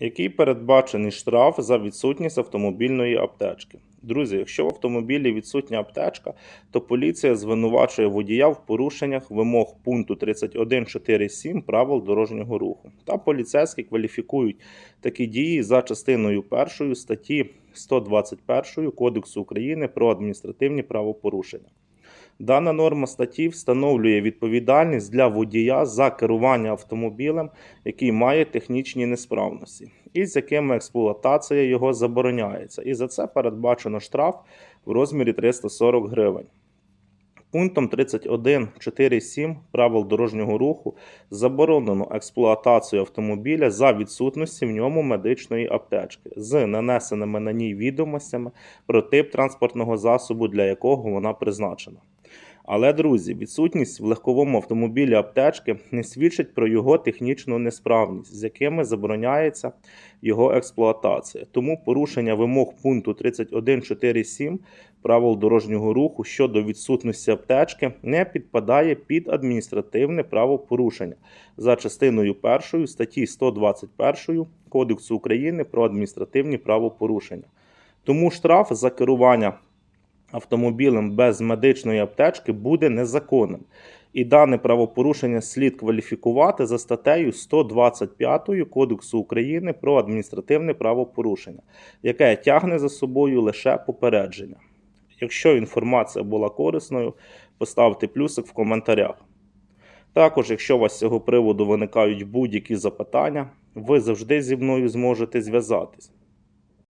Який передбачений штраф за відсутність автомобільної аптечки? Друзі, якщо в автомобілі відсутня аптечка, то поліція звинувачує водія в порушеннях вимог пункту 31.4.7 правил дорожнього руху. Та поліцейські кваліфікують такі дії за частиною 1 статті 121 Кодексу України про адміністративні правопорушення. Дана норма статті встановлює відповідальність для водія за керування автомобілем, який має технічні несправності, і з якими експлуатація його забороняється. І за це передбачено штраф в розмірі 340 гривень. Пунктом 31.4.7 правил дорожнього руху заборонено експлуатацію автомобіля за відсутності в ньому медичної аптечки з нанесеними на ній відомостями про тип транспортного засобу, для якого вона призначена. Але, друзі, відсутність в легковому автомобілі аптечки не свідчить про його технічну несправність, з якими забороняється його експлуатація. Тому порушення вимог пункту 31.4.7 правил дорожнього руху щодо відсутності аптечки не підпадає під адміністративне правопорушення за частиною 1 статті 121 Кодексу України про адміністративні правопорушення. Тому штраф за керування автомобілем без медичної аптечки буде незаконним. І дане правопорушення слід кваліфікувати за статтею 125 Кодексу України про адміністративне правопорушення, яке тягне за собою лише попередження. Якщо інформація була корисною, поставте плюсик в коментарях. Також, якщо у вас з цього приводу виникають будь-які запитання, ви завжди зі мною зможете зв'язатись.